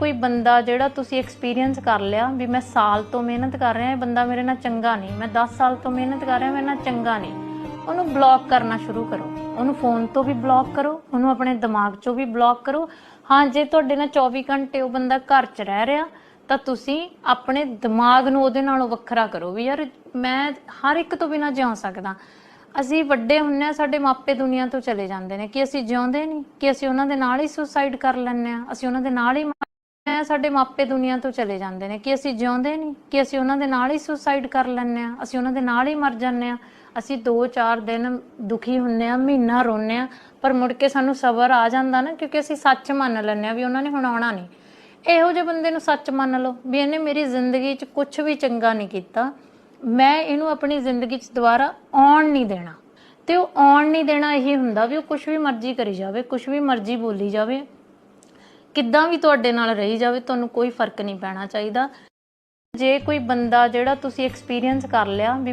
ਕੋਈ ਬੰਦਾ ਜਿਹੜਾ ਤੁਸੀਂ ਐਕਸਪੀਰੀਅੰਸ ਕਰ ਲਿਆ ਵੀ ਮੈਂ ਸਾਲ ਤੋਂ ਮਿਹਨਤ ਕਰ ਰਿਹਾ, ਇਹ ਬੰਦਾ ਮੇਰੇ ਨਾਲ ਚੰਗਾ ਨਹੀਂ, ਮੈਂ 10 ਸਾਲ ਤੋਂ ਮਿਹਨਤ ਕਰ ਰਿਹਾ, ਮੇਰੇ ਨਾਲ ਚੰਗਾ ਨਹੀਂ। ਉਹਨੂੰ ਬਲੌਕ ਕਰਨਾ ਸ਼ੁਰੂ ਕਰੋ। ਉਹਨੂੰ ਫੋਨ ਤੋਂ ਵੀ ਬਲੌਕ ਕਰੋ, ਉਹਨੂੰ ਆਪਣੇ ਦਿਮਾਗ 'ਚੋਂ ਵੀ ਬਲੌਕ ਕਰੋ। ਹਾਂ, ਜੇ ਤੁਹਾਡੇ ਨਾਲ 24 ਘੰਟੇ ਉਹ ਬੰਦਾ ਘਰ 'ਚ ਰਹਿ ਰਿਹਾ, ਤਾਂ ਤੁਸੀਂ ਆਪਣੇ ਦਿਮਾਗ ਨੂੰ ਉਹਦੇ ਨਾਲੋਂ ਵੱਖਰਾ ਕਰੋ ਵੀ ਯਾਰ ਮੈਂ ਹਰ ਇੱਕ ਤੋਂ ਬਿਨਾਂ ਜਿਉਂ ਸਕਦਾ। ਅਸੀਂ ਵੱਡੇ ਹੁੰਨੇ ਆ, ਸਾਡੇ ਮਾਪੇ ਦੁਨੀਆ ਤੋਂ ਚਲੇ ਜਾਂਦੇ ਨੇ। ਕਿ ਅਸੀਂ ਜਿਉਂਦੇ ਨਹੀਂ? ਕਿ ਅਸੀਂ ਉਹਨਾਂ ਦੇ ਨਾਲ ਹੀ ਸੁਸਾਈਡ ਕਰ ਲੈਂਦੇ ਆ? ਅਸੀਂ ਉਹਨਾਂ ਦੇ ਨਾਲ ਹੀ ਮਰ- ਸਾਡੇ ਮਾਪੇ ਦੁਨੀਆ ਤੋਂ ਚਲੇ ਜਾਂਦੇ ਨੇ ਕਿ ਅਸੀਂ ਜਿਉਂਦੇ ਨਹੀਂ, ਕਿ ਅਸੀਂ ਉਹਨਾਂ ਦੇ ਨਾਲ ਹੀ ਸੁਸਾਈਡ ਕਰ ਲੈਂਦੇ ਆ ਅਸੀਂ ਉਹਨਾਂ ਦੇ ਨਾਲ ਹੀ ਮਰ ਜਾਂਦੇ ਆ ਅਸੀਂ 2-4 ਦਿਨ ਦੁਖੀ ਹੁੰਨੇ ਆ ਮਹੀਨਾ ਰੋਨੇ ਆ ਪਰ ਮੁੜ ਕੇ ਸਾਨੂੰ ਸਬਰ ਆ ਜਾਂਦਾ ਨਾ, ਕਿਉਂਕਿ ਅਸੀਂ ਸੱਚ ਮੰਨ ਲੈਂਦੇ ਆ ਵੀ ਉਹਨਾਂ ਨੇ ਹੁਣ ਆਉਣਾ ਨਹੀਂ। ਇਹੋ ਜਿਹੇ ਬੰਦੇ ਨੂੰ ਸੱਚ ਮੰਨ ਲਓ ਵੀ ਇਹਨੇ ਮੇਰੀ ਜ਼ਿੰਦਗੀ 'ਚ ਕੁਝ ਵੀ ਚੰਗਾ ਨਹੀਂ ਕੀਤਾ। ਮੈਂ ਇਹਨੂੰ ਆਪਣੀ ਜ਼ਿੰਦਗੀ 'ਚ ਦੁਬਾਰਾ ਆਉਣ ਨਹੀਂ ਦੇਣਾ। ਤੇ ਉਹ ਆਉਣ ਨਹੀਂ ਦੇਣਾ ਇਹ ਹੁੰਦਾ ਵੀ ਉਹ ਕੁਝ ਵੀ ਮਰਜ਼ੀ ਕਰੀ ਜਾਵੇ ਕੁਝ ਵੀ ਮਰਜ਼ੀ ਬੋਲੀ ਜਾਵੇ। ਕਿੱਦਾਂ ਵੀ ਤੁਹਾਡੇ ਨਾਲ ਰਹੀ ਜਾਵੇ, ਤੁਹਾਨੂੰ ਕੋਈ ਫ਼ਰਕ ਨਹੀਂ ਪੈਣਾ ਚਾਹੀਦਾ। ਜੇ ਕੋਈ ਬੰਦਾ ਜਿਹੜਾ ਤੁਸੀਂ ਐਕਸਪੀਰੀਅੰਸ ਕਰ ਲਿਆ ਵੀ